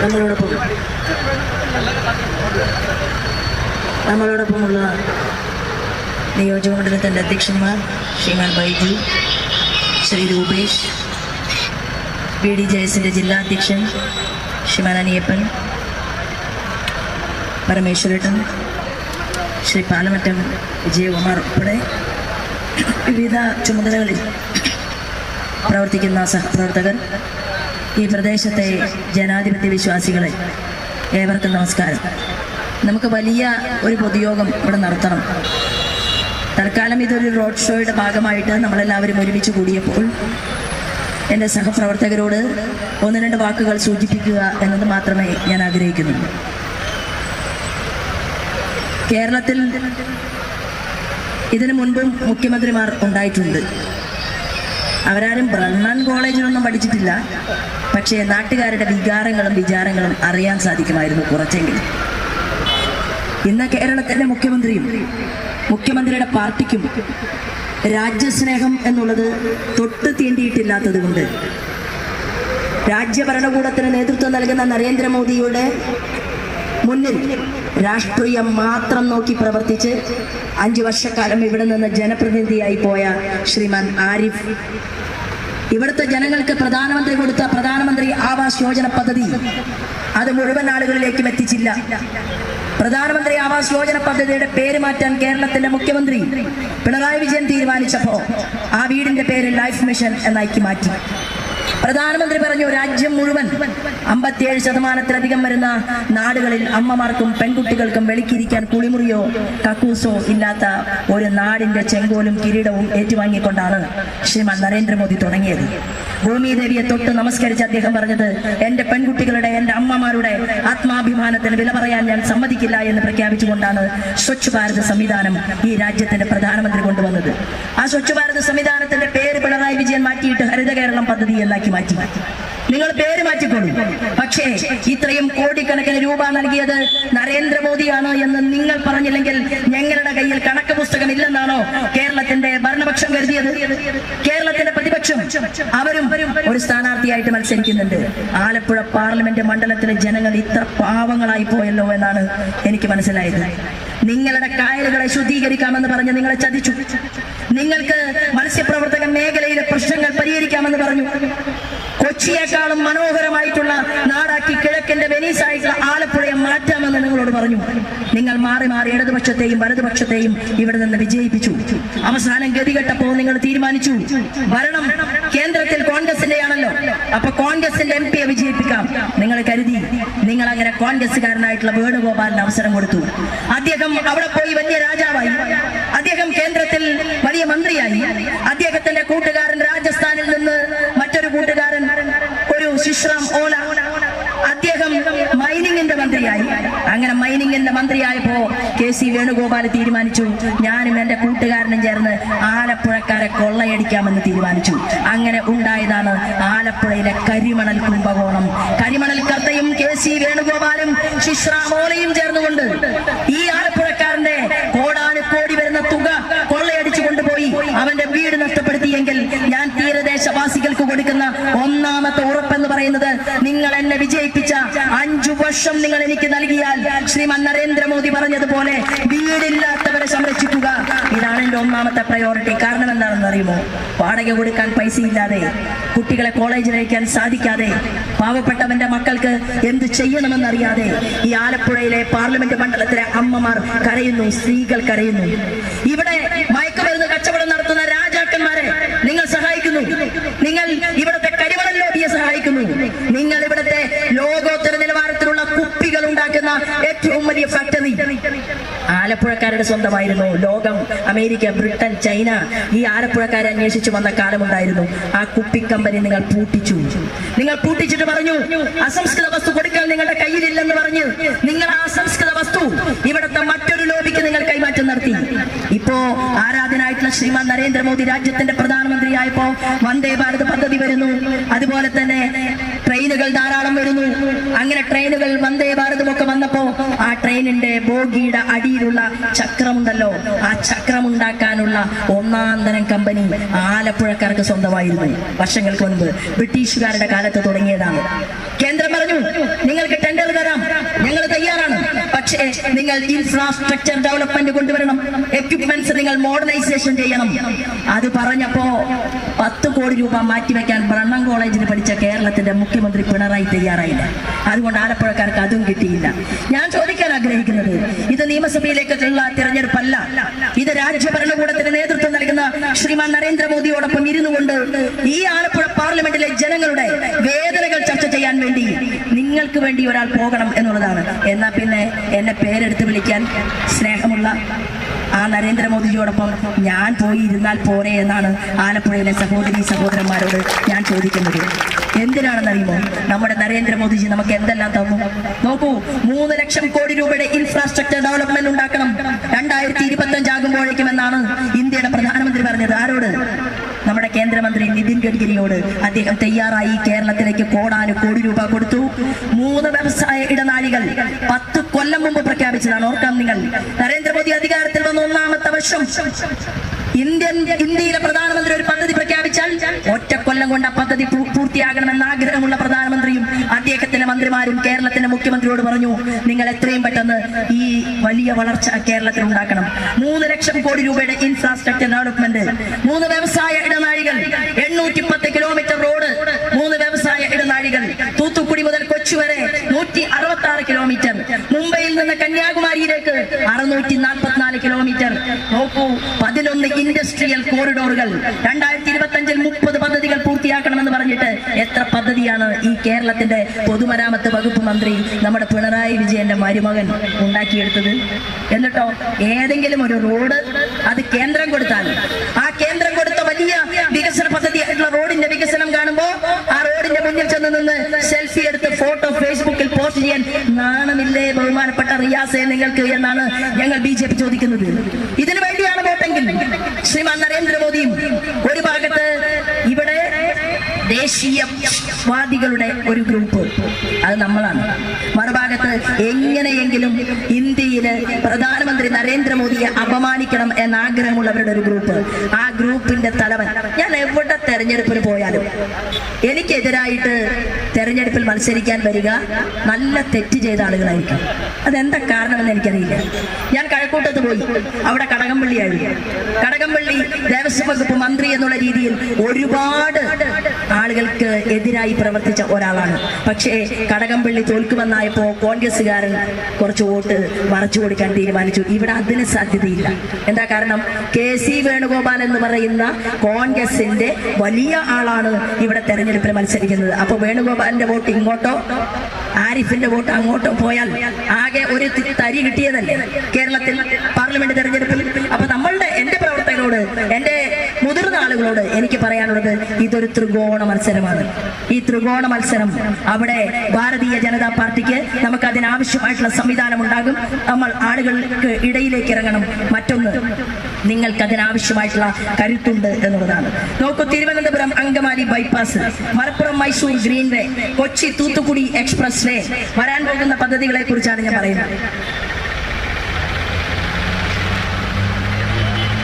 നമ്മളോടൊപ്പം നമ്മളോടൊപ്പമുള്ള നിയോജക മണ്ഡലത്തിന്റെ അധ്യക്ഷന്മാർ Sriman Baiju Shri Rupesh B D J എസിന്റെ ജില്ലാ അധ്യക്ഷൻ ശ്രീമാൻ അനിയപ്പൻ പരമേശ്വരേട്ടൻ ശ്രീ പാലമറ്റം വിജയകുമാർ ഉൾപ്പെടെ വിവിധ ചുമതലകളിൽ പ്രവർത്തിക്കുന്ന സഹപ്രവർത്തകർ ഈ പ്രദേശത്തെ ജനാധിപത്യ വിശ്വാസികളെ ഏവർക്കും നമസ്കാരം. നമുക്ക് വലിയ ഒരു പൊതുയോഗം ഇവിടെ നടത്തണം. തൽക്കാലം ഇതൊരു റോഡ് ഷോയുടെ ഭാഗമായിട്ട് നമ്മളെല്ലാവരും ഒരുമിച്ച് കൂടിയപ്പോൾ എന്റെ സഹപ്രവർത്തകരോട് ഒന്ന് രണ്ട് വാക്കുകൾ സൂചിപ്പിക്കുക എന്നത് മാത്രമേ ഞാൻ ആഗ്രഹിക്കുന്നുള്ളൂ. കേരളത്തിൽ ഇതിനു മുൻപും മുഖ്യമന്ത്രിമാർ ഉണ്ടായിട്ടുണ്ട്. അവരാരും ബ്രണ്ണൻ കോളേജിലൊന്നും പഠിച്ചിട്ടില്ല. പക്ഷേ നാട്ടുകാരുടെ വികാരങ്ങളും വിചാരങ്ങളും അറിയാൻ സാധിക്കുമായിരുന്നു കുറച്ചെങ്കിലും ഇന്ന് കേരളത്തിന്റെ മുഖ്യമന്ത്രിയും മുഖ്യമന്ത്രിയുടെ പാർട്ടിക്കും രാജ്യസ്നേഹം എന്നുള്ളത് തൊട്ട് തീണ്ടിയിട്ടില്ലാത്തത് കൊണ്ട് രാജ്യഭരണകൂടത്തിന് നേതൃത്വം നൽകുന്ന നരേന്ദ്രമോദിയുടെ മുന്നിൽ രാഷ്ട്രീയം മാത്രം നോക്കി പ്രവർത്തിച്ച് അഞ്ചു വർഷക്കാലം ഇവിടെ നിന്ന് ജനപ്രതിനിധിയായി പോയ ശ്രീമാൻ ആരിഫ്. ഇവിടുത്തെ ജനങ്ങൾക്ക് പ്രധാനമന്ത്രി കൊടുത്ത പ്രധാനമന്ത്രി ആവാസ് യോജന പദ്ധതി അത് മുഴുവൻ ആളുകളിലേക്കും എത്തിച്ചില്ല. പ്രധാനമന്ത്രി ആവാസ് യോജന പദ്ധതിയുടെ പേര് മാറ്റാൻ കേരളത്തിന്റെ മുഖ്യമന്ത്രി പിണറായി വിജയൻ തീരുമാനിച്ചപ്പോ ആ വീടിന്റെ പേര് ലൈഫ് മിഷൻ എന്നാക്കി മാറ്റി. പ്രധാനമന്ത്രി പറഞ്ഞു രാജ്യം മുഴുവൻ അമ്പത്തിയേഴ് ശതമാനത്തിലധികം വരുന്ന നാടുകളിൽ അമ്മമാർക്കും പെൺകുട്ടികൾക്കും വെളിക്കിരിക്കാൻ കുളിമുറിയോ കക്കൂസോ ഇല്ലാത്ത ഒരു നാടിന്റെ ചെങ്കോലും കിരീടവും ഏറ്റുവാങ്ങിക്കൊണ്ടാണ് ശ്രീമാൻ നരേന്ദ്രമോദി തുടങ്ങിയത്. ഭൂമി ദേവിയെ തൊട്ട് നമസ്കരിച്ച് അദ്ദേഹം പറഞ്ഞത് എന്റെ പെൺകുട്ടികളുടെ എന്റെ അമ്മമാരുടെ ആത്മാഭിമാനത്തിന് വില പറയാൻ ഞാൻ സമ്മതിക്കില്ല എന്ന് പ്രഖ്യാപിച്ചുകൊണ്ടാണ് സ്വച്ഛ് ഭാരത് സംവിധാനം ഈ രാജ്യത്തിന്റെ പ്രധാനമന്ത്രി കൊണ്ടുവന്നത്. ആ സ്വച്ഛ് ഭാരത് സംവിധാനത്തിന്റെ പേര് പിണറായി വിജയൻ മാറ്റിയിട്ട് ഹരിത കേരളം പദ്ധതി എന്നാക്കി മാറ്റി നിങ്ങൾ പേര് മാറ്റിക്കൊള്ളു പക്ഷേ ഇത്രയും കോടിക്കണക്കിന് രൂപ നൽകിയത് നരേന്ദ്രമോദിയാണ് എന്ന് നിങ്ങൾ പറഞ്ഞില്ലെങ്കിൽ ഞങ്ങളുടെ കയ്യിൽ കണക്ക് പുസ്തകം ഇല്ലെന്നാണോ കേരളത്തിന്റെ ഭരണപക്ഷം കരുതിയത്? കേരളത്തിന്റെ പ്രതിപക്ഷം അവരും ഒരു സ്ഥാനാർത്ഥിയായിട്ട് മത്സരിക്കുന്നുണ്ട്. ആലപ്പുഴ പാർലമെന്റ് മണ്ഡലത്തിലെ ജനങ്ങൾ ഇത്ര പാവങ്ങളായി പോയല്ലോ എന്നാണ് എനിക്ക് മനസ്സിലായത്. നിങ്ങളുടെ കായലുകളെ ശുദ്ധീകരിക്കാമെന്ന് പറഞ്ഞ് നിങ്ങളെ ചതിച്ചു. നിങ്ങൾക്ക് മത്സ്യപ്രവർത്തക മേഖലയിലെ പ്രശ്നങ്ങൾ പരിഹരിക്കാമെന്ന് പറഞ്ഞു. കൊച്ചിയേക്കാളും മനോഹരമായിട്ടുള്ള നാടാക്കി കിഴക്കിന്റെ വെനീസായിട്ടുള്ള ആലപ്പുഴയെ മാറ്റാമെന്ന് നിങ്ങളോട് പറഞ്ഞു. നിങ്ങൾ മാറി മാറി ഇടതുപക്ഷത്തെയും വലതുപക്ഷത്തെയും ഇവിടെ നിന്ന് വിജയിപ്പിച്ചു. അവസാനം ഗതികെട്ടപ്പോ നിങ്ങൾ തീരുമാനിച്ചു. ഭരണം കേന്ദ്രത്തിൽ കോൺഗ്രസിന്റെ ആണല്ലോ അപ്പൊ കോൺഗ്രസിന്റെ എം പിയെ വിജയിപ്പിക്കാം. നിങ്ങൾ കരുതി. നിങ്ങൾ അങ്ങനെ കോൺഗ്രസ്സുകാരനായിട്ടുള്ള വേണുഗോപാലിന് അവസരം കൊടുത്തു. അദ്ദേഹം അവിടെ പോയി വലിയ രാജാവായി. അദ്ദേഹം കേന്ദ്രത്തിൽ വലിയ മന്ത്രിയായി. അദ്ദേഹത്തിന്റെ കൂട്ടുകാരൻ രാജസ്ഥാനിൽ നിന്ന് മറ്റൊരു കൂട്ടുകാരൻ ശിശ്രാം ഓല. അദ്ദേഹം മൈനിങ്ങിന്റെ മന്ത്രിയായി. അങ്ങനെ മൈനിങ്ങിന്റെ മന്ത്രിയായപ്പോ കെ സി വേണുഗോപാൽ തീരുമാനിച്ചു. ഞാനും എന്റെ കൂട്ടുകാരനും ചേർന്ന് ആലപ്പുഴക്കാരെ കൊള്ളയടിക്കാമെന്ന് തീരുമാനിച്ചു. അങ്ങനെ ഉണ്ടായതാണ് ആലപ്പുഴയിലെ കരിമണൽ കുംഭകോണം. കരിമണൽ കർത്തയും കെ സി വേണുഗോപാലും ശിശ്രാമോലയും ചേർന്നുകൊണ്ട് ഈ ആലപ്പുഴക്കാരന്റെ കോടാനുകോടി വരുന്ന തുക കൊള്ളയടിച്ചു കൊണ്ടുപോയി. വീട് നഷ്ടപ്പെടുത്തിയെങ്കിൽ ഞാൻ തീരദേശവാസികൾക്ക് കൊടുക്കുന്ന ഒന്നാമത്തെ ഉറപ്പെന്ന് പറയുന്നത് നിങ്ങൾ എന്നെ വിജയിപ്പിച്ച അഞ്ചു വർഷം നിങ്ങൾ എനിക്ക് നൽകിയാൽ ശ്രീമാൻ നരേന്ദ്രമോദി പറഞ്ഞതുപോലെ വീടില്ലാത്തവരെ സംരക്ഷിക്കുക. ഇതാണ് എന്റെ ഒന്നാമത്തെ പ്രയോറിറ്റി കാരണം എന്താണെന്ന് അറിയുമോ? വാടക കൊടുക്കാൻ പൈസ ഇല്ലാതെ കുട്ടികളെ കോളേജിൽ അയക്കാൻ സാധിക്കാതെ പാവപ്പെട്ടവന്റെ മക്കൾക്ക് എന്ത് ചെയ്യണമെന്നറിയാതെ ഈ ആലപ്പുഴയിലെ പാർലമെന്റ് മണ്ഡലത്തിലെ അമ്മമാർ കരയുന്നു സ്ത്രീകൾ കരയുന്നു. ഇവിടെ മയക്കുമരുന്ന് കച്ചവടം നടത്തുന്ന രാജാക്കന്മാരെ നിങ്ങൾ സഹായിക്കുന്നു നിങ്ങൾ ഇവിടുത്തെ കരിമണൽ ലോബിയെ സഹായിക്കുന്നു. നിങ്ങൾ ഇവിടുത്തെ ലോകോത്തര ഉണ്ടാക്കുന്ന ഏറ്റവും വലിയ ഫാക്ടറി. ആലപ്പുഴക്കാരുടെ സ്വന്തമായിരുന്നു ലോകം. അമേരിക്ക ബ്രിട്ടൻ ചൈന ഈ ആലപ്പുഴക്കാരെ അന്വേഷിച്ചു വന്ന കാലമുണ്ടായിരുന്നു. ആ കുപ്പി കമ്പനി നിങ്ങൾ പൂട്ടിച്ചു. നിങ്ങൾ പൂട്ടിച്ചിട്ട് പറഞ്ഞു അസംസ്കൃത വസ്തു കൊടുക്കാൻ നിങ്ങളുടെ കയ്യിലില്ലെന്ന് പറഞ്ഞ് നിങ്ങൾ ആ അസംസ്കൃത വസ്തു ഇവിടുത്തെ മറ്റൊരു ലോബിക്ക് നിങ്ങൾ കൈമാറ്റം നടത്തി. ഇപ്പോ ആരാധനായിട്ടുള്ള ശ്രീമാൻ നരേന്ദ്രമോദി രാജ്യത്തിന്റെ പ്രധാനമന്ത്രിയായപ്പോ വന്ദേ ഭാരത് പദ്ധതി വരുന്നു. അതുപോലെ തന്നെ ട്രെയിനുകൾ ധാരാളം അങ്ങനെ ട്രെയിനുകൾ വന്ദേ ഭാരതം ഒക്കെ വന്നപ്പോ ആ ട്രെയിനിന്റെ ബോഗിയുടെ അടിയിലുള്ള ചക്രമുണ്ടല്ലോ. ആ ചക്രം ഉണ്ടാക്കാനുള്ള ഒന്നാം തരം കമ്പനി ആലപ്പുഴക്കാർക്ക് സ്വന്തമായിരുന്നു. വർഷങ്ങൾക്ക് മുൻപ് ബ്രിട്ടീഷുകാരുടെ കാലത്ത് തുടങ്ങിയതാണ്. കേന്ദ്രം പറഞ്ഞു നിങ്ങൾക്ക് ടെൻഡർ തരാം. പക്ഷേ നിങ്ങൾ ഇൻഫ്രാസ്ട്രക്ചർ ഡെവലപ്മെന്റ് കൊണ്ടുവരണം എക്യുപ്മെന്റ്സ് നിങ്ങൾ മോഡേണൈസേഷൻ ചെയ്യണം. അത് പറഞ്ഞപ്പോ പത്ത് കോടി രൂപ മാറ്റിവെക്കാൻ ബ്രണ്ണം കോളേജിൽ പഠിച്ച കേരളത്തിന്റെ മുഖ്യമന്ത്രി പിണറായി തയ്യാറായില്ല. അതുകൊണ്ട് ആലപ്പുഴക്കാർക്ക് അതും കിട്ടിയില്ല. ഞാൻ ചോദിക്കാൻ ആഗ്രഹിക്കുന്നത് ഇത് നിയമസഭയിലേക്കുള്ള തിരഞ്ഞെടുപ്പല്ല. ഇത് രാജ്യ ഭരണകൂടത്തിന് നേതൃത്വം നൽകുന്ന ശ്രീമാൻ നരേന്ദ്രമോദിയോടൊപ്പം ഇരുന്നുകൊണ്ട് ഈ ആലപ്പുഴ പാർലമെന്റിലെ ജനങ്ങളുടെ വേദനകൾ ചർച്ച ചെയ്യാൻ വേണ്ടി നിങ്ങൾക്ക് വേണ്ടി ഒരാൾ പോകണം എന്നുള്ളതാണ്. എന്നാൽ പിന്നെ എന്നെ പേരെടുത്ത് വിളിക്കാൻ സ്നേഹമുള്ള ആ നരേന്ദ്രമോദിജിയോടൊപ്പം ഞാൻ പോയി ഇരുന്നാൽ പോരെ എന്നാണ് ആലപ്പുഴയിലെ സഹോദരി സഹോദരന്മാരോട് ഞാൻ ചോദിക്കുന്നത്. എന്തിനാണെന്നറിയുമോ? നമ്മുടെ നരേന്ദ്രമോദിജി നമുക്ക് എന്തെല്ലാം തന്നു? നോക്കൂ മൂന്ന് ലക്ഷം കോടി രൂപയുടെ ഇൻഫ്രാസ്ട്രക്ചർ ഡെവലപ്മെന്റ് ഉണ്ടാക്കണം. രണ്ടായിരത്തി ഇരുപത്തി അഞ്ചാകുമ്പോഴേക്കും എന്നാണ് ഇന്ത്യയുടെ പ്രധാനമന്ത്രി പറഞ്ഞത്. ആരോട്? നമ്മുടെ കേന്ദ്രമന്ത്രി നിതിൻ ഗഡ്കരിയോട് അദ്ദേഹം തയ്യാറായി കേരളത്തിലേക്ക് കോടാനു കോടി രൂപ കൊടുത്തു. മൂന്ന് വ്യവസായ ഇടനാഴികൾ പത്ത് കൊല്ലം മുമ്പ് പ്രഖ്യാപിച്ചതാണ്. ഓർക്കാം നിങ്ങൾ. നരേന്ദ്രമോദി അധികാരത്തിൽ വന്ന ഒന്നാമത്തെ വർഷം ഇന്ത്യൻ ഇന്ത്യയിലെ പ്രധാനമന്ത്രി ഒരു പദ്ധതി പ്രഖ്യാപിച്ചാൽ ഒറ്റ കൊല്ലം കൊണ്ട് ആ പദ്ധതി പൂർത്തിയാകണമെന്ന് ആഗ്രഹമുള്ള പ്രധാനമന്ത്രിയും അദ്ദേഹത്തിന്റെ മന്ത്രിമാരും കേരളത്തിന്റെ മുഖ്യമന്ത്രിയോട് പറഞ്ഞു നിങ്ങൾ എത്രയും പെട്ടെന്ന് ഈ വലിയ വളർച്ച കേരളത്തിൽ ഉണ്ടാക്കണം. മൂന്ന് ലക്ഷം കോടി രൂപയുടെ ഇൻഫ്രാസ്ട്രക്ചർ ഡെവലപ്മെന്റ് മൂന്ന് വ്യവസായ ഇടനാഴികൾ എണ്ണൂറ്റി പത്ത് കിലോമീറ്റർ റോഡ് മൂന്ന് വ്യവസായ ഇടനാഴികൾ തൂത്തുക്കുടി മുതൽ കൊച്ചു വരെ നൂറ്റി അറുപത്തി ആറ് കിലോമീറ്റർ മുംബൈയിൽ നിന്ന് കന്യാകുമാരിയിലേക്ക് അറുന്നൂറ്റി നാൽപ്പത്തിനാല് കിലോമീറ്റർ നോക്കൂ പതിനൊന്ന് ഇൻഡസ്ട്രിയൽ കോറിഡോറുകൾ രണ്ടായിരത്തി ഇരുപത്തി അഞ്ചിൽ മുപ്പത് പദ്ധതികൾ പൂർത്തിയാക്കണമെന്ന് പറഞ്ഞിട്ട് എത്ര പദ്ധതിയാണ് ഈ കേരളത്തിന്റെ പൊതുമരാമത്ത് വകുപ്പ് മന്ത്രി നമ്മുടെ പിണറായി വിജയന്റെ മരുമകൻ ഉണ്ടാക്കിയെടുത്തത്? എന്നിട്ടോ ഏതെങ്കിലും ഒരു റോഡ് അത് കേന്ദ്രം കൊടുത്താൽ ആ കേന്ദ്രം കൊടുത്ത വലിയ വികസന പദ്ധതി ആയിട്ടുള്ള റോഡിന്റെ വികസനം കാണുമ്പോ ചെന്ന് നിന്ന് സെൽഫി എടുത്ത് ഫോട്ടോ ഫേസ്ബുക്കിൽ പോസ്റ്റ് ചെയ്യാൻ നാണമില്ലേ ബഹുമാനപ്പെട്ട റിയാസെ നിങ്ങൾക്ക് എന്നാണ് ഞങ്ങൾ ബി ജെ പി ചോദിക്കുന്നത്. ഇതിനു വേണ്ടിയാണ് വോട്ടെങ്കിൽ ശ്രീമാൻ നരേന്ദ്രമോദിയും ഒരു ഭാഗത്ത് ഇവിടെ ദേശീയവാദികളുടെ ഒരു ഗ്രൂപ്പ്. അത് നമ്മളാണ്. മറുഭാഗത്ത് എങ്ങനെയെങ്കിലും ഇന്ത്യയിൽ പ്രധാനമന്ത്രി നരേന്ദ്രമോദിയെ അപമാനിക്കണം എന്ന ആഗ്രഹമുള്ളവരുടെ ഒരു ഗ്രൂപ്പ്. ആ ഗ്രൂപ്പിന്റെ തലവൻ. ഞാൻ എവിടെ തെരഞ്ഞെടുപ്പിന് പോയാലും എനിക്കെതിരായിട്ട് തെരഞ്ഞെടുപ്പിൽ മത്സരിക്കാൻ വരിക നല്ല തെറ്റ് ചെയ്ത ആളുകളായിരിക്കും. അതെന്താ കാരണമെന്ന് എനിക്കറിയില്ല. ഞാൻ കഴക്കൂട്ടത്ത് പോയി. അവിടെ കടകംപള്ളിയായിരുന്നു കടകംപള്ളി ദേവസ്വം വകുപ്പ് മന്ത്രി എന്നുള്ള രീതിയിൽ ഒരുപാട് ആളുകൾക്ക് എതിരായി പ്രവർത്തിച്ച ഒരാളാണ്. പക്ഷേ കടകംപള്ളി തോൽക്കുമെന്നായപ്പോ കോൺഗ്രസ്സുകാരൻ കുറച്ച് വോട്ട് മറച്ചു കൊടുക്കാൻ തീരുമാനിച്ചു. ഇവിടെ അതിന് സാധ്യതയില്ല. എന്താ കാരണം? കെ സി വേണുഗോപാൽ എന്ന് പറയുന്ന കോൺഗ്രസിന്റെ വലിയ ആളാണ് ഇവിടെ തെരഞ്ഞെടുപ്പിൽ മത്സരിക്കുന്നത്. അപ്പൊ വേണുഗോപാലിന്റെ വോട്ട് ഇങ്ങോട്ടോ ആരിഫിന്റെ വോട്ട് അങ്ങോട്ടോ പോയാൽ ആകെ ഒരു തരി കിട്ടിയതല്ലേ? കേരളത്തിൽ പാർലമെന്റ് തെരഞ്ഞെടുപ്പിൽ. അപ്പൊ നമ്മളുടെ എന്റെ പ്രവർത്തകരോട് എന്റെ മുതിർന്ന ആളുകളോട് എനിക്ക് പറയാനുള്ളത് ഇതൊരു ത്രികോണ മത്സരമാണ്. ഈ ത്രികോണ മത്സരം അവിടെ ഭാരതീയ ജനതാ പാർട്ടിക്ക് നമുക്ക് അതിനാവശ്യമായിട്ടുള്ള സംവിധാനം ഉണ്ടാകും നമ്മൾ ആളുകൾക്ക് ഇടയിലേക്ക് ഇറങ്ങണം. മറ്റൊന്ന് നിങ്ങൾക്ക് അതിനാവശ്യമായിട്ടുള്ള കരുത്തുണ്ട് എന്നുള്ളതാണ്. നോക്കൂ Thiruvananthapuram Angamaly bypass Malappuram Mysore greenway Kochi Thoothukudi express way വരാൻ പോകുന്ന പദ്ധതികളെ കുറിച്ചാണ് ഞാൻ പറയുന്നത്.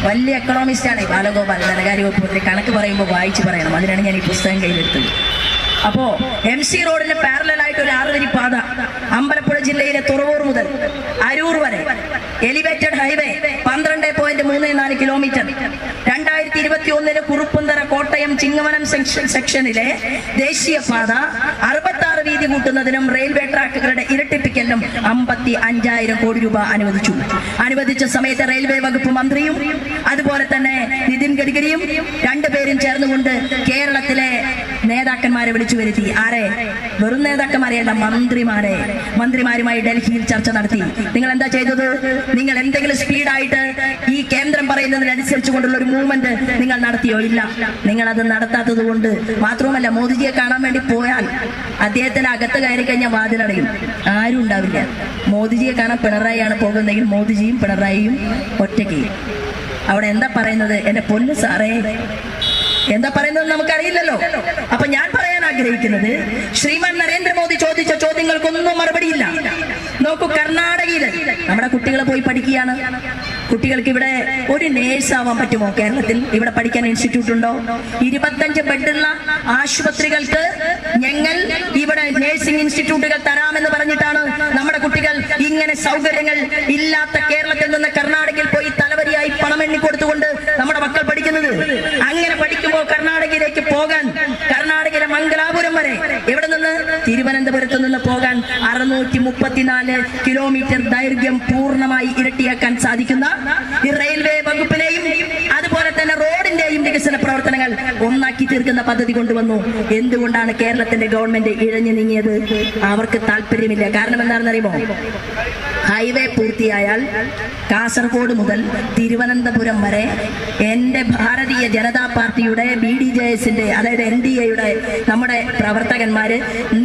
വലിയ എക്കണോമിസ്റ്റ് ആണ് ഈ ബാലഗോപാൽ. ധനകാര്യ വകുപ്പ് കണക്ക് പറയുമ്പോൾ വായിച്ച് പറയണം. അതിനാണ് ഞാൻ ഈ പുസ്തകം കയ്യിലെടുത്തത്. അപ്പോ എം സി റോഡിന് പാരലൽ ആയിട്ട് ഒരു ആറുവരി പാത അമ്പലപ്പുഴ ജില്ലയിലെ തുറവൂർ മുതൽ അരൂർ വരെ. എലിവേറ്റഡ് ഹൈവേ പന്ത്രണ്ട് പോയിന്റ് മൂന്ന് നാല് കിലോമീറ്റർ രണ്ടായിരത്തി ഇരുപത്തി ഒന്നിന് കുറുപ്പന്തറ കോട്ടയം ചിങ്ങവനം സെക്ഷനിലെ ദേശീയപാത അറുപത്തി ആറ് വീതി കൂട്ടുന്നതിനും റെയിൽവേ ട്രാക്കുകളുടെ ഇരട്ടിപ്പിക്കലിനും അമ്പത്തി അഞ്ചായിരം കോടി രൂപ അനുവദിച്ചു. അനുവദിച്ച സമയത്ത് റെയിൽവേ വകുപ്പ് മന്ത്രിയും അതുപോലെ തന്നെ നിതിൻ ഗഡ്കരിയും രണ്ടുപേരും ചേർന്നുകൊണ്ട് കേരളത്തിലെ നേതാക്കന്മാരെ വിളിച്ചു വരുത്തി. ആരെ? വെറും നേതാക്കന്മാരെയല്ല മന്ത്രിമാരെ. മന്ത്രിമാരുമായി ഡൽഹിയിൽ ചർച്ച നടത്തി. നിങ്ങൾ എന്താ ചെയ്തത്? നിങ്ങൾ എന്തെങ്കിലും സ്പീഡായിട്ട് ഈ കേന്ദ്രം പറയുന്നതിനനുസരിച്ച് കൊണ്ടുള്ള ഒരു മൂവ്മെന്റ് നിങ്ങൾ നടത്തിയോ? ഇല്ല. നിങ്ങൾ അത് നടത്താത്തത് കൊണ്ട് മാത്രവുമല്ല മോദിജിയെ കാണാൻ വേണ്ടി പോയാൽ അദ്ദേഹത്തിന് അകത്ത് കയറി കഴിഞ്ഞാൽ വാതിലടയും ആരും ഉണ്ടാവില്ല. മോദിജിയെ കാണാൻ പിണറായിയാണ് പോകുന്നതെങ്കിൽ മോദിജിയും പിണറായിയും ഒറ്റയ്ക്ക്. അവിടെ എന്താ പറയുന്നത്? എന്റെ പൊന്ന് സാറേ. എന്താ പറയുന്നത് നമുക്കറിയില്ലല്ലോ. അപ്പൊ ഞാൻ പറയാൻ ആഗ്രഹിക്കുന്നത് ശ്രീമാൻ നരേന്ദ്രമോദി ചോദിച്ച ചോദ്യങ്ങൾക്കൊന്നും മറുപടിയില്ല. നോക്കൂ കർണാടകയിൽ നമ്മുടെ കുട്ടികളെ പോയി പഠിക്കുകയാണ്. കുട്ടികൾക്ക് ഇവിടെ ഒരു നേഴ്സ് ആവാൻ പറ്റുമോ കേരളത്തിൽ? ഇവിടെ പഠിക്കാൻ ഇൻസ്റ്റിറ്റ്യൂട്ട് ഉണ്ടോ? ഇരുപത്തഞ്ച് ബെഡുള്ള ആശുപത്രികൾക്ക് ഞങ്ങൾ ഇവിടെ നേഴ്സിംഗ് ഇൻസ്റ്റിറ്റ്യൂട്ടുകൾ തരാമെന്ന് പറഞ്ഞിട്ടാണ് നമ്മുടെ കുട്ടികൾ ഇങ്ങനെ സൗകര്യങ്ങൾ ഇല്ലാത്ത കേരളത്തിൽ നിന്ന് കർണാടകയിൽ പോയി തലവരിയായി പണം എണ്ണി കൊടുത്തുകൊണ്ട് നമ്മുടെ മക്കൾ പഠിക്കുന്നത്. അങ്ങനെ പഠിക്കുമ്പോൾ കർണാടകയിലേക്ക് പോകാൻ കർണാടകയിലെ മംഗലാപുരം വരെ എവിടെ നിന്ന്? തിരുവനന്തപുരത്ത് നിന്ന് പോകാൻ അറുന്നൂറ്റി കിലോമീറ്റർ ദൈർഘ്യം പൂർണമായി ഇരട്ടിയാക്കാൻ സാധിക്കുന്ന ഈ റെയിൽവേ വകുപ്പിനെയും അതുപോലെ തന്നെ റോഡിന്റെയും വികസന പ്രവർത്തനങ്ങൾ ഒന്നാക്കി തീർക്കുന്ന പദ്ധതി കൊണ്ടുവന്നു. എന്തുകൊണ്ടാണ് കേരളത്തിന്റെ ഗവൺമെന്റ് ഇഴഞ്ഞു നീങ്ങിയത്? അവർക്ക് താല്പര്യമില്ല. കാരണം എന്താണെന്ന് അറിയുമോ ഹൈവേ പൂർത്തിയായാൽ കാസർഗോഡ് മുതൽ തിരുവനന്തപുരം വരെ എന്റെ ഭാരതീയ ജനതാ പാർട്ടിയുടെ ബി ഡി ജെ എസിന്റെ അതായത് എൻ ഡി എയുടെ നമ്മുടെ പ്രവർത്തകന്മാർ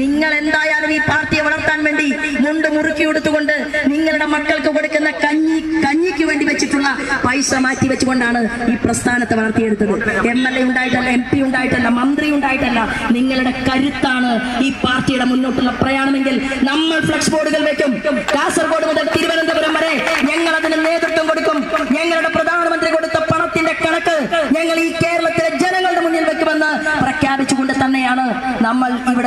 നിങ്ങൾ എന്തായാലും ഈ പാർട്ടിയെ വളർത്താൻ വേണ്ടി മുണ്ട് മുറുക്കി കൊടുത്തുകൊണ്ട് നിങ്ങളുടെ മക്കൾക്ക് കൊടുക്കുന്ന കഞ്ഞി കഞ്ഞിക്ക് വേണ്ടി വെച്ചിട്ടുള്ള പൈസ മാറ്റി വെച്ചുകൊണ്ടാണ് ഈ പ്രസ്ഥാനത്തെ വളർത്തിയെടുത്തത്. എം എൽ എ ഉണ്ടായിട്ടല്ല എം പി ഉണ്ടായിട്ടല്ല മന്ത്രി ഉണ്ടായിട്ടല്ല നിങ്ങളുടെ കരുത്താണ് ഈ പാർട്ടിയുടെ മുന്നോട്ടുള്ള പ്രയാണമെങ്കിൽ നമ്മൾ ഫ്ലക്സ് ബോർഡുകൾ വെക്കും. കാസർഗോഡ് മുതൽ തിരുവനന്തപുരം വരെ ഞങ്ങൾ അതിന് നേതൃത്വം കൊടുക്കും ഞങ്ങളുടെ പ്രധാനമന്ത്രി കൊടുത്ത പണത്തിന്റെ കണക്ക് ഞങ്ങൾ ഈ കേരളത്തിലെ ജനങ്ങളുടെ മുന്നിൽ വെക്കുമെന്ന് പ്രഖ്യാപിച്ചുകൊണ്ട് തന്നെയാണ്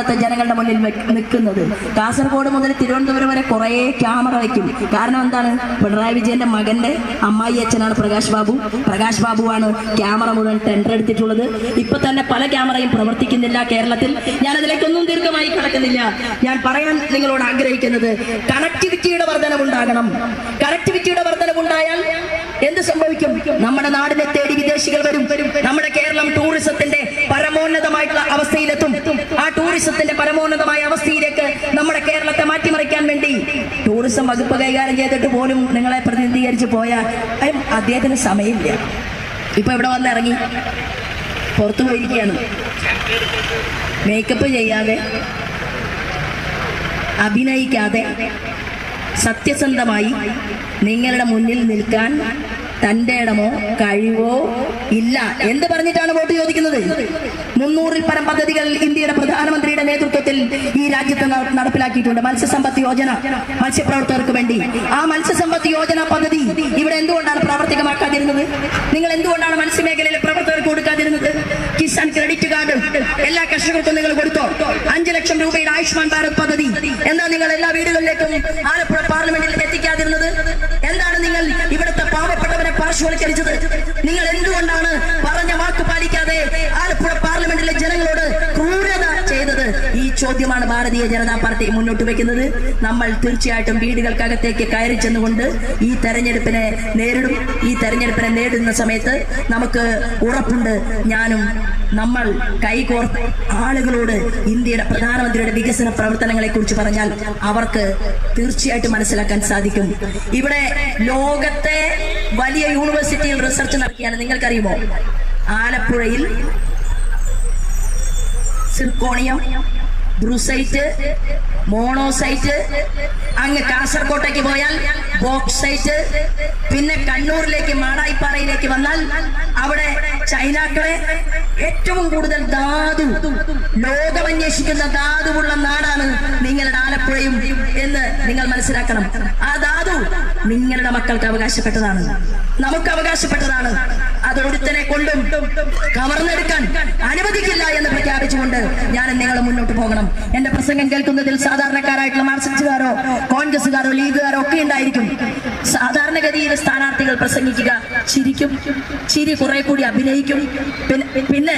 ഇവിടുത്തെ ജനങ്ങളുടെ മുന്നിൽ നിൽക്കുന്നത്. കാസർഗോഡ് മുതൽ തിരുവനന്തപുരം വരെ കുറേ ക്യാമറ വയ്ക്കും. കാരണം എന്താണ്? പിണറായി വിജയന്റെ മകന്റെ അമ്മായി അച്ഛനാണ് പ്രകാശ് ബാബു. പ്രകാശ് ബാബുവാണ് ക്യാമറ മുഴുവൻ ടെൻഡർ എടുത്തിട്ടുള്ളത്. ഇപ്പൊ തന്നെ പല ക്യാമറയും പ്രവർത്തിക്കുന്നില്ല കേരളത്തിൽ. ഞാൻ അതിലേക്കൊന്നും ദീർഘമായി കിടക്കുന്നില്ല. ഞാൻ പറയാൻ നിങ്ങളോട് ആഗ്രഹിക്കുന്നത് കണക്ടിവിറ്റിയുടെ വർധനവുണ്ടാകണം കണക്ടിവിറ്റിയുടെ വർധനവുണ്ടായാൽ എന്ത് സംഭവിക്കും? നമ്മുടെ നാടിനെ തേടി വിദേശികൾ വരും. നമ്മുടെ കേരളം ടൂറിസത്തിന്റെ പരമോന്നതമായിട്ടുള്ള അവസ്ഥയിലെത്തും. ആ ടൂറിസത്തിന്റെ പരമോന്നതമായ അവസ്ഥയിലേക്ക് നമ്മുടെ കേരളത്തെ മാറ്റിമറിക്കാൻ വേണ്ടി ടൂറിസം വകുപ്പ് കൈകാര്യം ചെയ്തിട്ട് പോലും നിങ്ങളെ പ്രതിനിധീകരിച്ച് പോയാൽ അദ്ദേഹത്തിന് സമയമില്ല. ഇപ്പൊ ഇവിടെ വന്നിറങ്ങി പുറത്തു പോയിരിക്കുകയാണ്. മേക്കപ്പ് ചെയ്യാതെ അഭിനയിക്കാതെ സത്യസന്ധമായി നിങ്ങളുടെ മുന്നിൽ നിൽക്കാൻ തന്റെ ഇടമോ കഴിവോ ഇല്ല. എന്ത് പറഞ്ഞിട്ടാണ് വോട്ട് ചോദിക്കുന്നത്? മുന്നൂറിൽ പരം പദ്ധതികൾ ഇന്ത്യയുടെ പ്രധാനമന്ത്രിയുടെ നേതൃത്വത്തിൽ ഈ രാജ്യത്ത് നടപ്പിലാക്കിയിട്ടുണ്ട്. മത്സ്യസമ്പത്ത് യോജന മത്സ്യപ്രവർത്തകർക്ക് വേണ്ടി. ആ മത്സ്യസമ്പത്ത് യോജന പദ്ധതി ഇവിടെ എന്തുകൊണ്ടാണ് പ്രാവർത്തികമാക്കാതിരുന്നത്? നിങ്ങൾ എന്തുകൊണ്ടാണ് മത്സ്യമേഖലയിലെ പ്രവർത്തകർക്ക് കൊടുക്കാതിരുന്നത്? കിസാൻ ക്രെഡിറ്റ് കാർഡ് എല്ലാ കർഷകർക്കും നിങ്ങൾ കൊടുത്തോ? അഞ്ചു ലക്ഷം രൂപയുടെ ആയുഷ്മാൻ ഭാരത് പദ്ധതി. എന്നാൽ നിങ്ങൾ എല്ലാ വീടുകളിലേക്കും ആലപ്പുഴ പാർലമെന്റിൽ എത്തിക്കാതിരുന്നത് എന്താണ് നിങ്ങൾ ഇവിടുത്തെ പാവപ്പെട്ടവരെ പാർശ്വവൽക്കരിച്ചത് നിങ്ങൾ എന്തുകൊണ്ടാണ് പറഞ്ഞ വാക്ക് പാലിക്കാതെ ആലപ്പുഴ പാർലമെന്റിലെ ജനങ്ങളോട് ക്രൂരത ചെയ്തത് ഈ ചോദ്യമാണ് ഭാരതീയ ജനതാ പാർട്ടി മുന്നോട്ട് വെക്കുന്നത് നമ്മൾ തീർച്ചയായിട്ടും വീടുകൾക്കകത്തേക്ക് കയറി ചെന്നുകൊണ്ട് ഈ തെരഞ്ഞെടുപ്പിനെ നേരിടും. ഈ തെരഞ്ഞെടുപ്പിനെ നേരിടുന്ന സമയത്ത് നമുക്ക് ഉറപ്പുണ്ട്. ഞാനും നമ്മൾ കൈകോർത്ത് ആളുകളോട് ഇന്ത്യയുടെ പ്രധാനമന്ത്രിയുടെ വികസന പ്രവർത്തനങ്ങളെ കുറിച്ച് പറഞ്ഞാൽ അവർക്ക് തീർച്ചയായിട്ടും മനസ്സിലാക്കാൻ സാധിക്കും. ഇവിടെ ലോകത്തെ വലിയ യൂണിവേഴ്സിറ്റിയിൽ റിസർച്ച് നടത്തിയാണ് നിങ്ങൾക്കറിയുമോ? ആലപ്പുഴയിൽ സിർക്കോണിയം ബ്രൂസൈറ്റ് മോണോസൈറ്റ് അങ്ങ് കാസർകോട്ടേക്ക് പോയാൽ ബോക്സൈറ്റ് പിന്നെ കണ്ണൂരിലേക്ക് മാടായിപ്പാറയിലേക്ക് വന്നാൽ അവിടെ ചൈനാക്കളെ ഏറ്റവും കൂടുതൽ ധാതു ലോകം അന്വേഷിക്കുന്ന ധാതുവുള്ള നാടാണ് നിങ്ങളുടെ ആലപ്പുഴയും എന്ന് നിങ്ങൾ മനസ്സിലാക്കണം. ആ ധാതു നിങ്ങളുടെ മക്കൾക്ക് അവകാശപ്പെട്ടതാണ്. നമുക്ക് അവകാശപ്പെട്ടതാണ്. അത് ഒരുത്തനെ കൊണ്ടും കവർന്നെടുക്കാൻ അനുവദിക്കില്ല എന്ന് പ്രഖ്യാപിച്ചുകൊണ്ട് ഞാൻ നിങ്ങൾ മുന്നോട്ട് പോകണം. എന്റെ പ്രസംഗം കേൾക്കുന്നതിൽ സാധാരണക്കാരായിട്ടുള്ള മാർസിസ്റ്റുകാരോ കോൺഗ്രസുകാരോ ലീഗുകാരോ ഒക്കെ ഉണ്ടായിരിക്കും. സാധാരണഗതിയിൽ സ്ഥാനാർത്ഥികൾ പ്രസംഗിക്കുക ചിരിക്കും. ചിരി കുറെ കൂടി അഭിനയിക്കും. പിന്നെ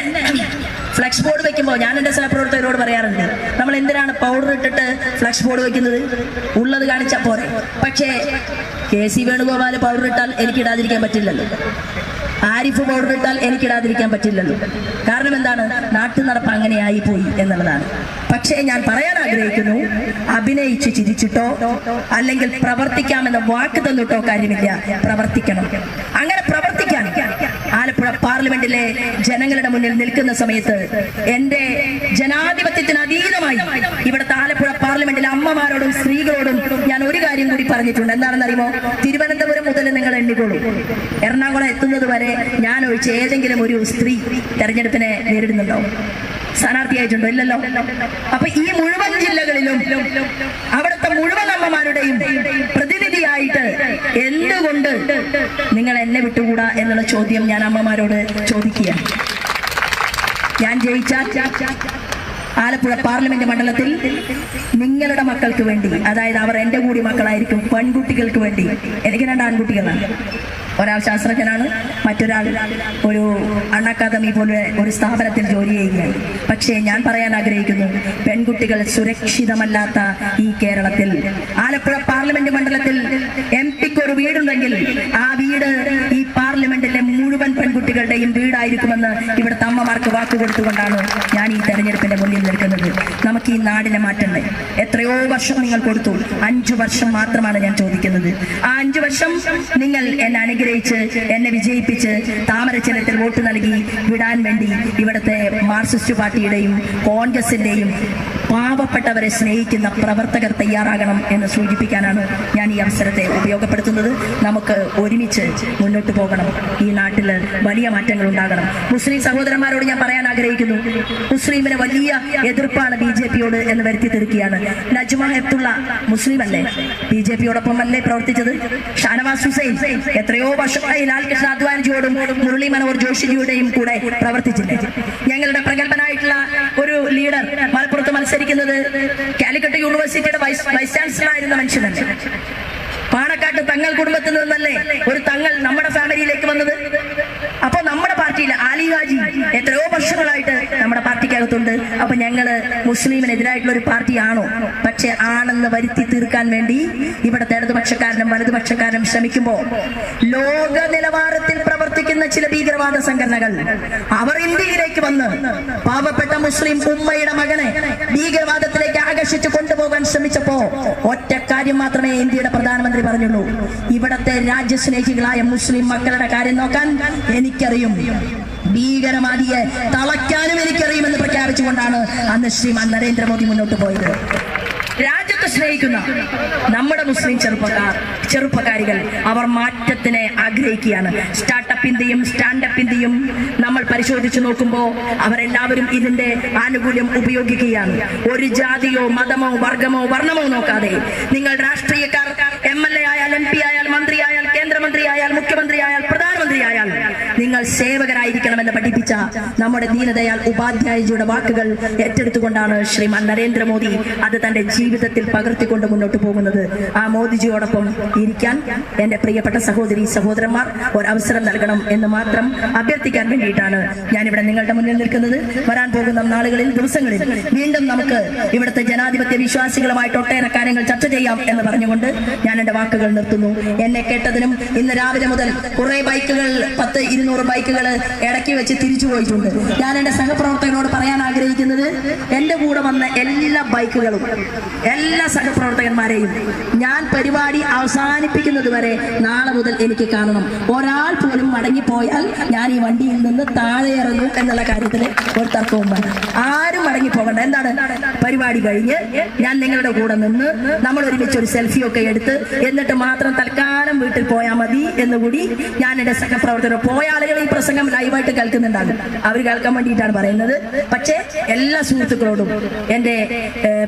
ഫ്ലക്സ് ബോർഡ് വെക്കുമ്പോൾ ഞാൻ എന്റെ സഹപ്രവർത്തകരോട് പറയാറുണ്ട് നമ്മൾ എന്തിനാണ് പൗഡർ ഇട്ടിട്ട് ഫ്ലക്സ് ബോർഡ് വെക്കുന്നത് ഉള്ളത് കാണിച്ചാൽ പോരെ. പക്ഷേ കെ സി വേണുഗോപാൽ പൗഡർ ഇട്ടാൽ എനിക്ക് ഇടാതിരിക്കാൻ പറ്റില്ലല്ലോ. ആരിഫ് ബോർഡ് ഇട്ടാൽ എനിക്കിടാതിരിക്കാൻ പറ്റില്ലല്ലോ. കാരണം എന്താണ്? നാട്ടു നടപ്പ് അങ്ങനെ പോയി എന്നുള്ളതാണ്. പക്ഷേ ഞാൻ പറയാൻ ആഗ്രഹിക്കുന്നു അഭിനയിച്ച് ചിരിച്ചിട്ടോ അല്ലെങ്കിൽ പ്രവർത്തിക്കാമെന്ന വാക്ക് തന്നിട്ടോ കാര്യമില്ല. പ്രവർത്തിക്കണം. അങ്ങനെ പാർലമെന്റിലെ ജനങ്ങളുടെ മുന്നിൽ നിൽക്കുന്ന സമയത്ത് എന്റെ ജനാധിപത്യത്തിന് അതീതമായി ഇവിടുത്തെ ആലപ്പുഴ പാർലമെന്റിലെ അമ്മമാരോടും സ്ത്രീകളോടും ഞാൻ ഒരു കാര്യം കൂടി പറഞ്ഞിട്ടുണ്ട്. എന്താണെന്ന് അറിയുമോ തിരുവനന്തപുരം മുതൽ നിങ്ങൾ എണ്ണിക്കോളൂ. എറണാകുളം എത്തുന്നത് വരെ ഞാൻ ഒഴിച്ച് ഏതെങ്കിലും ഒരു സ്ത്രീ തെരഞ്ഞെടുപ്പിനെ നേരിടുന്നുണ്ടോ? സ്ഥാനാർത്ഥിയായിട്ടുണ്ടോ? ഇല്ലല്ലോ. അപ്പൊ ഈ മുഴുവൻ ജില്ലകളിലും അവിടുത്തെ മുഴുവൻ അമ്മമാരുടെയും പ്രതിനിധിയായിട്ട് എന്തുകൊണ്ട് നിങ്ങൾ എന്നെ വിട്ടുകൂടാ എന്നുള്ള ചോദ്യം ഞാൻ അമ്മമാരോട് ചോദിക്കുക ഞാൻ ജയിച്ച ആലപ്പുഴ പാർലമെന്റ് മണ്ഡലത്തിൽ നിങ്ങളുടെ മക്കൾക്ക് വേണ്ടി അതായത് അവർ എന്റെ കൂടി മക്കളായിരിക്കും പെൺകുട്ടികൾക്ക് വേണ്ടി. എനിക്ക് രണ്ട് ആൺകുട്ടികളാണ്. ഒരാൾ ശാസ്ത്രജ്ഞനാണ് മറ്റൊരാൾ ഒരു അൺ അക്കാദമി പോലെ ഒരു സ്ഥാപനത്തിൽ ജോലി ചെയ്യുകയാണ്. പക്ഷേ ഞാൻ പറയാൻ ആഗ്രഹിക്കുന്നു പെൺകുട്ടികൾ സുരക്ഷിതമല്ലാത്ത ഈ കേരളത്തിൽ ആലപ്പുഴ പാർലമെന്റ് മണ്ഡലത്തിൽ എം പിക്ക് ഒരു വീടുണ്ടെങ്കിൽ ആ വീട് ഈ പാർലമെന്റിലെ മുഴുവൻ പെൺകുട്ടികളുടെയും വീടായിരിക്കുമെന്ന് ഇവിടുത്തെ അമ്മമാർക്ക് വാക്ക് കൊടുത്തുകൊണ്ടാണ് ഞാൻ ഈ തെരഞ്ഞെടുപ്പിന്റെ മുന്നിൽ നിൽക്കുന്നത്. നമുക്ക് ഈ നാടിനെ മാറ്റണ്ടേ എത്രയോ വർഷം നിങ്ങൾ കൊടുത്തു. അഞ്ചു വർഷം മാത്രമാണ് ഞാൻ ചോദിക്കുന്നത്. ആ അഞ്ചു വർഷം നിങ്ങൾ എന്നെ അനുഗ്രഹിച്ച് എന്നെ വിജയിപ്പിച്ച് താമരച്ചിലത്തിൽ വോട്ട് നൽകി വിടാൻ വേണ്ടി ഇവിടുത്തെ മാർക്സിസ്റ്റ് പാർട്ടിയുടെയും കോൺഗ്രസിന്റെയും പാവപ്പെട്ടവരെ സ്നേഹിക്കുന്ന പ്രവർത്തകർ തയ്യാറാകണം എന്ന് സൂചിപ്പിക്കാനാണ് ഞാൻ ഈ അവസരത്തെ ഉപയോഗപ്പെടുത്തുന്നത്. നമുക്ക് ഒരുമിച്ച് മുന്നോട്ട് പോകണം. ഈ നാട്ടിൽ വലിയ മാറ്റങ്ങൾ ഉണ്ടാകണം. മുസ്ലിം സഹോദരന്മാരോട് ഞാൻ പറയാൻ ആഗ്രഹിക്കുന്നു. മുസ്ലിമിന് വലിയ എതിർപ്പാണ് ബി ജെ പിയോട് എന്ന് വരുത്തി തീർക്കുകയാണ് നജ്മ ഹെത്തുള്ള മുസ്ലിം അല്ലേ ബി ജെ പിയോടൊപ്പം അല്ലേ പ്രവർത്തിച്ചത്? ഷാനവാസ് ഹുസൈൻ എത്രയോ വർഷമായി ലാൽകൃഷ്ണ അദ്വാനിജിയോടും മുരളി മനോഹർ ജോഷിജിയുടെയും കൂടെ പ്രവർത്തിച്ചില്ലേ? ഞങ്ങളുടെ പ്രഗത്ഭനായിട്ടുള്ള ഒരു ലീഡർ മലപ്പുറത്ത് മത്സരിക്കുന്നത് കാലിക്കട്ട് യൂണിവേഴ്സിറ്റിയുടെ വൈസ് വൈസ് ചാൻസലർ ആയിരുന്ന മനുഷ്യനല്ലേ പാണക്കാട്ട് തങ്ങൾ കുടുംബത്തിൽ നിന്നല്ലേ ഒരു തങ്ങൾ നമ്മുടെ ഫാമിലിയിലേക്ക് വന്നത്? അപ്പൊ നമ്മുടെ പാർട്ടിയിൽ ആലി ഹാജി എത്രയോ വർഷങ്ങളായിട്ട് നമ്മുടെ പാർട്ടിക്കകത്തുണ്ട്. അപ്പൊ ഞങ്ങൾ മുസ്ലിമിനെതിരായിട്ടുള്ള ഒരു പാർട്ടിയാണോ? പക്ഷെ ആണെന്ന് വരുത്തി തീർക്കാൻ വേണ്ടി ഇവിടുത്തെ ഇടതുപക്ഷക്കാരനും വലതുപക്ഷക്കാരനും ശ്രമിക്കുമ്പോ ലോക നിലവാരത്തിൽ പ്രവർത്തിക്കുന്ന ചില ഭീകരവാദ സംഘടനകൾ അവർ ഇന്ത്യയിലേക്ക് വന്ന് പാവപ്പെട്ട മുസ്ലിം ഉമ്മയുടെ മകനെ ഭീകരവാദത്തിലേക്ക് ആകർഷിച്ചു കൊണ്ടുപോകാൻ ശ്രമിച്ചപ്പോ ഒറ്റ കാര്യം മാത്രമേ ഇന്ത്യയുടെ പ്രധാനമന്ത്രി പറഞ്ഞുള്ളൂ. ഇവിടത്തെ രാജ്യസ്നേഹികളായ മുസ്ലിം മക്കളുടെ കാര്യം നോക്കാൻ എനിക്കറിയും. ഭീകരവാദിയെ തളയ്ക്കാനും എനിക്കറിയുമെന്ന് പ്രഖ്യാപിച്ചുകൊണ്ടാണ് അന്ന് ശ്രീമാൻ നരേന്ദ്രമോദി മുന്നോട്ട് പോയത്. രാജ്യത്തെ സ്നേഹിക്കുന്ന നമ്മുടെ മുസ്ലിം ചെറുപ്പക്കാർ ചെറുപ്പക്കാരികൾ അവർ മാറ്റത്തിനെ ആഗ്രഹിക്കുകയാണ്. സ്റ്റാർട്ടപ്പ് ഇന്ത്യയും സ്റ്റാൻഡപ്പ് ഇന്ത്യയും നമ്മൾ പരിശോധിച്ചു നോക്കുമ്പോൾ അവരെല്ലാവരും ഇതിന്റെ ആനുകൂല്യം ഉപയോഗിക്കുകയാണ്. ഒരു ജാതിയോ മതമോ വർഗമോ വർണമോ നോക്കാതെ നിങ്ങൾ രാഷ്ട്രീയക്കാർ എം എൽ എ ആയാൽ എം പി ആയാൽ മന്ത്രി ആയാൽ കേന്ദ്രമന്ത്രി ആയാൽ മുഖ്യമന്ത്രി നിങ്ങൾ സേവകരായിരിക്കണമെന്ന് പഠിപ്പിച്ച നമ്മുടെ ദീനദയാൽ ഉപാധ്യായജിയുടെ വാക്കുകൾ ഏറ്റെടുത്തുകൊണ്ടാണ് ശ്രീമാൻ നരേന്ദ്രമോദി അത് തന്റെ ജീവിതത്തിൽ പകർത്തിക്കൊണ്ട് മുന്നോട്ട് പോകുന്നത്. ആ മോദിജിയോടൊപ്പം ഇരിക്കാൻ എന്റെ പ്രിയപ്പെട്ട സഹോദരി സഹോദരന്മാർ ഒരവസരം നൽകണം എന്ന് മാത്രം അഭ്യർത്ഥിക്കാൻ വേണ്ടിയിട്ടാണ് ഞാനിവിടെ നിങ്ങളുടെ മുന്നിൽ നിൽക്കുന്നത്. വരാൻ പോകുന്ന നാളുകളിൽ ദിവസങ്ങളിൽ വീണ്ടും നമുക്ക് ഇവിടുത്തെ ജനാധിപത്യ വിശ്വാസികളുമായിട്ട് ഒട്ടേറെ കാര്യങ്ങൾ ചർച്ച ചെയ്യാം എന്ന് പറഞ്ഞുകൊണ്ട് ഞാൻ എന്റെ വാക്കുകൾ നിർത്തുന്നു. എന്നെ കേട്ടതിനും ഇന്ന് രാവിലെ മുതൽ കുറെ ബൈക്കുകൾ പത്ത് ഇരുന്നൂറ് ബൈക്കുകൾ ഇടയ്ക്ക് വെച്ച് തിരിച്ചു പോയിട്ടുണ്ട്. ഞാൻ എന്റെ സഹപ്രവർത്തകരോട് പറയാൻ ആഗ്രഹിക്കുന്നത് എന്റെ കൂടെ വന്ന എല്ലാ ബൈക്കുകളും എല്ലാ സഹപ്രവർത്തകന്മാരെയും ഞാൻ പരിപാടി അവസാനിപ്പിക്കുന്നത് വരെ നാളെ മുതൽ എനിക്ക് കാണണം. ഒരാൾ പോലും മടങ്ങിപ്പോയാൽ ഞാൻ ഈ വണ്ടിയിൽ നിന്ന് താഴെ ഇറങ്ങും എന്നുള്ള കാര്യത്തിൽ ഒരു തർക്കവും വേണം ആരും മടങ്ങി പോകണ്ട എന്താണ്? പരിപാടി കഴിഞ്ഞ് ഞാൻ നിങ്ങളുടെ കൂടെ നിന്ന് നമ്മൾ ഒരുമിച്ച് ഒരു സെൽഫി ഒക്കെ എടുത്ത് എന്നിട്ട് മാത്രം തൽക്കാലം വീട്ടിൽ പോയാൽ മതി എന്നുകൂടി ഞാൻ എന്റെ സഹപ്രവർത്തകർ പോയ ആളുകൾ ഈ പ്രസംഗം ലൈവായിട്ട് കേൾക്കുന്നുണ്ടാകും. അവർ കേൾക്കാൻ വേണ്ടിയിട്ടാണ് പറയുന്നത്. പക്ഷേ എല്ലാ സുഹൃത്തുക്കളോടും എന്റെ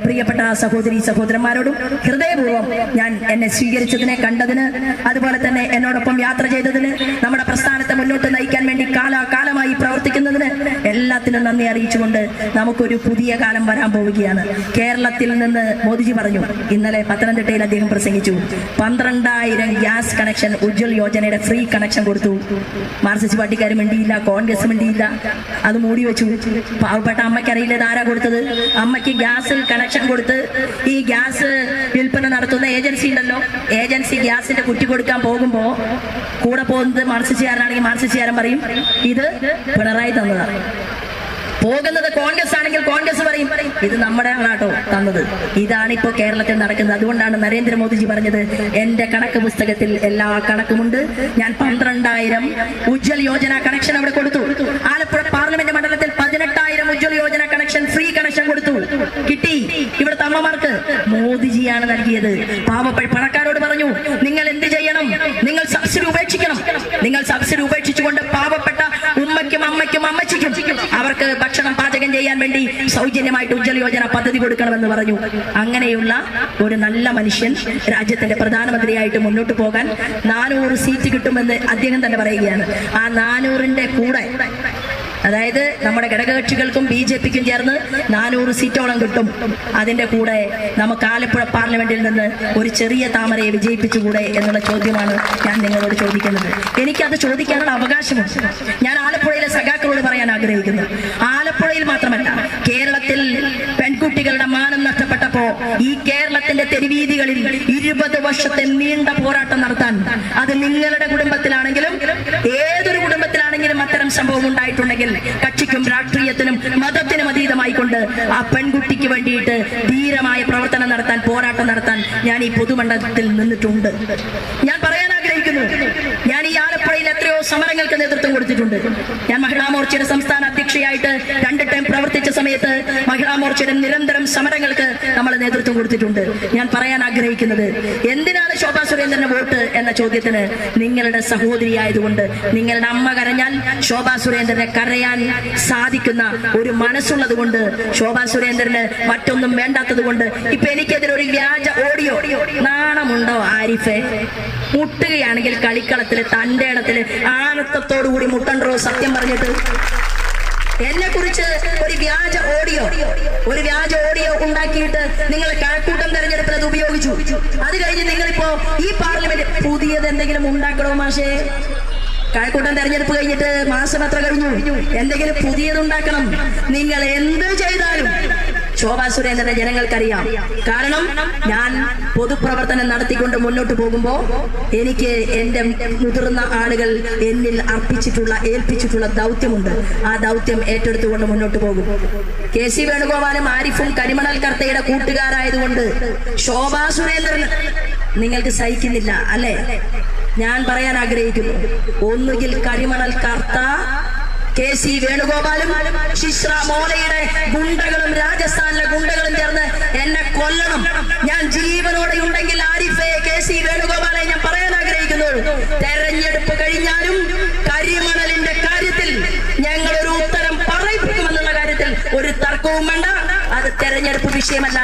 പ്രിയപ്പെട്ട സഹോദരി സഹോദരന്മാരോടും ഹൃദയപൂർവം ഞാൻ എന്നെ സ്വീകരിച്ചതിനെ കണ്ടതിന് അതുപോലെ തന്നെ എന്നോടൊപ്പം യാത്ര ചെയ്തതിന് നമ്മുടെ പ്രസ്ഥാനത്തെ മുന്നോട്ട് നയിക്കാൻ വേണ്ടി കാലാകാലമായി പ്രവർത്തിക്കുന്നതിന് എല്ലാത്തിനും നന്ദി അറിയിച്ചുകൊണ്ട് നമുക്കൊരു പുതിയ കാലം വരാൻ പോവുകയാണ്. കേരളത്തിൽ നിന്ന് മോദിജി പറഞ്ഞു ഇന്നലെ പത്തനംതിട്ടയിൽ അദ്ദേഹം പ്രസംഗിച്ചു പന്ത്രണ്ടായിരം ഗ്യാസ് കണക്ഷൻ ഉജ്ജ്വൽ യോജനയുടെ ഫ്രീ കണക്ഷൻ കൊടുത്തു. മാർക്സിസ്റ്റ് പാർട്ടിക്കാർ മിണ്ടിയില്ല കോൺഗ്രസ് മിണ്ടിയില്ല. അത് മൂടി വെച്ചു. പാവപ്പെട്ട അമ്മയ്ക്ക് അറിയില്ല ഇത് ആരാ കൊടുത്തത്? അമ്മയ്ക്ക് ഗ്യാസ് കണക്ഷൻ കൊടുത്ത് ഈ ഗ്യാസ് വിൽപ്പന നടത്തുന്ന ഏജൻസി ഉണ്ടല്ലോ. ഏജൻസി ഗ്യാസിന്റെ കുറ്റി കൊടുക്കാൻ പോകുമ്പോ കൂടെ പോകുന്നത് മാർസിച്ചുകാരനാണെങ്കിൽ മാർസിച്ചുകാരൻ പറയും ഇത് പിണറായി തന്നതാണ് പോകുന്നത് കോൺഗ്രസ് ആണെങ്കിൽ കോൺഗ്രസ് പറയും. ഇത് നമ്മുടെ ആണാട്ടോ തന്നത്. ഇതാണ് ഇപ്പോ കേരളത്തിൽ നടക്കുന്നത്. അതുകൊണ്ടാണ് നരേന്ദ്രമോദിജി പറഞ്ഞത് എന്റെ കണക്ക് പുസ്തകത്തിൽ എല്ലാ കണക്കുമുണ്ട്. ഞാൻ പന്ത്രണ്ടായിരം ഉജ്ജൽ യോജന കണക്ഷൻ അവിടെ കൊടുത്തു. ആലപ്പുഴ പാർലമെന്റ് മണ്ഡലത്തിൽ പതിനെട്ടായിരം Ujjwal Yojana connection free connection കൊടുത്തു. കിട്ടി. ഇവിടുത്തെ അമ്മമാർക്ക് മോദിജിയാണ് നൽകിയത്. പാവപ്പെട്ട പണക്കാരോട് പറഞ്ഞു നിങ്ങൾ എന്ത് ചെയ്യണം? നിങ്ങൾ സബ്സിഡി ഉപേക്ഷിക്കണം. നിങ്ങൾ സബ്സിഡി ഉപേക്ഷിച്ചുകൊണ്ട് പാവപ്പെട്ട ഉമ്മയ്ക്കും അമ്മയ്ക്കും അമ്മച്ചിക്കും അവർക്ക് ഭക്ഷണം ചെയ്യാൻ വേണ്ടി സൗജന്യമായിട്ട് ഉജ്ജ്വല യോജന പദ്ധതി കൊടുക്കണമെന്ന് പറഞ്ഞു. അങ്ങനെയുള്ള ഒരു നല്ല മനുഷ്യൻ രാജ്യത്തിന്റെ പ്രധാനമന്ത്രിയായിട്ട് മുന്നോട്ട് പോകാൻ നാനൂറ് സീറ്റ് കിട്ടുമെന്ന് അദ്ദേഹം തന്നെ പറയുകയാണ്. ആ നാനൂറിന്റെ കൂടെ അതായത് നമ്മുടെ ഘടകകക്ഷികൾക്കും ബി ജെ പിക്കും ചേർന്ന് നാനൂറ് സീറ്റോളം കിട്ടും. അതിന്റെ കൂടെ നമുക്ക് ആലപ്പുഴ പാർലമെന്റിൽ നിന്ന് ഒരു ചെറിയ താമരയെ വിജയിപ്പിച്ചുകൂടെ എന്നുള്ള ചോദ്യമാണ് ഞാൻ നിങ്ങളോട് ചോദിക്കുന്നത്. എനിക്കത് ചോദിക്കാനുള്ള അവകാശമുണ്ട്. ഞാൻ ആലപ്പുഴയിലെ സഖാക്കളോട് പറയാൻ ആഗ്രഹിക്കുന്നു. ആലപ്പുഴയിൽ മാത്രമല്ല കേരളത്തിൽ പെൺകുട്ടികളുടെ മാനം നഷ്ടപ്പെട്ടപ്പോ ഈ കേരളത്തിന്റെ തെരുവീതികളിൽ ഇരുപത് വർഷത്തെ നീണ്ട പോരാട്ടം നടത്താൻ അത് നിങ്ങളുടെ കുടുംബത്തിലാണെങ്കിലും ഏതൊരു കുടുംബത്തിലാണെങ്കിലും അത്തരം സംഭവം ഉണ്ടായിട്ടുണ്ടെങ്കിൽ കക്ഷിക്കും രാഷ്ട്രീയത്തിനും മതത്തിനും അതീതമായി കൊണ്ട് ആ പെൺകുട്ടിക്ക് വേണ്ടിയിട്ട് ധീരമായ പ്രവർത്തനം നടത്താൻ പോരാട്ടം നടത്താൻ ഞാൻ ഈ പൊതുമണ്ഡലത്തിൽ നിന്നിട്ടുണ്ട്. ഞാൻ പറയാൻ ആഗ്രഹിക്കുന്നു ഞാൻ ഈ ആലപ്പുഴയിൽ എത്രയോ സമരങ്ങൾക്ക് നേതൃത്വം കൊടുത്തിട്ടുണ്ട്. ഞാൻ മഹിളാ മോർച്ചയുടെ സംസ്ഥാന അധ്യക്ഷയായിട്ട് രണ്ട് മഹിളാ മോർച്ചയുടെ നിരന്തരം സമരങ്ങൾക്ക് നമ്മൾ നേതൃത്വം കൊടുത്തിട്ടുണ്ട്. ഞാൻ പറയാൻ ആഗ്രഹിക്കുന്നത് എന്തിനാണ് ശോഭാ സുരേന്ദ്രന് വോട്ട് എന്ന ചോദ്യത്തിന് നിങ്ങളുടെ സഹോദരി ആയതുകൊണ്ട് നിങ്ങളുടെ അമ്മ കരഞ്ഞാൽ ശോഭാ സുരേന്ദ്രനെ കരയാൻ സാധിക്കുന്ന ഒരു മനസ്സുള്ളത് കൊണ്ട് ശോഭാ സുരേന്ദ്രന് മറ്റൊന്നും വേണ്ടാത്തത് കൊണ്ട് ഇപ്പൊ എനിക്കെതിരെ ഒരു വ്യാജ ഓഡിയോ നാണമുണ്ടോ ആരിഫെ? മുട്ടുകയാണെങ്കിൽ കളിക്കളത്തിൽ തന്റെ ഇടത്തിൽ ആനത്തത്തോടു കൂടി മുട്ടണ്ടോ സത്യം പറഞ്ഞിട്ട് എന്നെ കുറിച്ച് ഒരു വ്യാജ ഓഡിയോ ഒരു വ്യാജ ഓഡിയോ ഉണ്ടാക്കിയിട്ട് നിങ്ങൾ കഴക്കൂട്ടം തെരഞ്ഞെടുപ്പിൽ അത് ഉപയോഗിച്ചു. അത് കഴിഞ്ഞ് നിങ്ങളിപ്പോ ഈ പാർലമെന്റ് പുതിയത് എന്തെങ്കിലും ഉണ്ടാക്കണോ മാഷേ? കഴക്കൂട്ടം തെരഞ്ഞെടുപ്പ് കഴിഞ്ഞിട്ട് മാസം എത്ര കഴിഞ്ഞു. എന്തെങ്കിലും പുതിയത് ഉണ്ടാക്കണം. നിങ്ങൾ എന്ത് ചെയ്താലും ശോഭാ സുരേന്ദ്രനെ ജനങ്ങൾക്കറിയാം. കാരണം ഞാൻ പൊതുപ്രവർത്തനം നടത്തിക്കൊണ്ട് മുന്നോട്ട് പോകുമ്പോ എനിക്ക് എന്റെ മുതിർന്ന ആളുകൾ എന്നിൽ അർപ്പിച്ചിട്ടുള്ള ഏൽപ്പിച്ചിട്ടുള്ള ദൗത്യമുണ്ട്. ആ ദൗത്യം ഏറ്റെടുത്തുകൊണ്ട് മുന്നോട്ട് പോകും. കെ സി വേണുഗോപാലും ആരിഫും കരിമണൽ കർത്തയുടെ കൂട്ടുകാരായതുകൊണ്ട് ശോഭാ സുരേന്ദ്രൻ നിങ്ങൾക്ക് സഹിക്കുന്നില്ല അല്ലേ? ഞാൻ പറയാൻ ആഗ്രഹിക്കുന്നു. ഒന്നുകിൽ കരിമണൽ കർത്ത കെ സി വേണുഗോപാലും ശിശ്ര മോലയുടെ ഗുണ്ടകളും രാജസ്ഥാനിലെ ഗുണ്ടകളും ചേർന്ന് എന്നെ കൊല്ലണം. ഞാൻ ജീവനോടെ ഉണ്ടെങ്കിൽ ആരിഫെ കെ സി വേണുഗോപാലെ ഞാൻ പറയാൻ ആഗ്രഹിക്കുന്നു തെരഞ്ഞെടുപ്പ് കഴിഞ്ഞാലും കരിമണലിന്റെ കാര്യത്തിൽ ഞങ്ങൾ ഒരു ഉത്തരം പറയിപ്പിക്കുമെന്നുള്ള കാര്യത്തിൽ ഒരു തർക്കവും വേണ്ട. അത് തെരഞ്ഞെടുപ്പ് വിഷയമല്ല.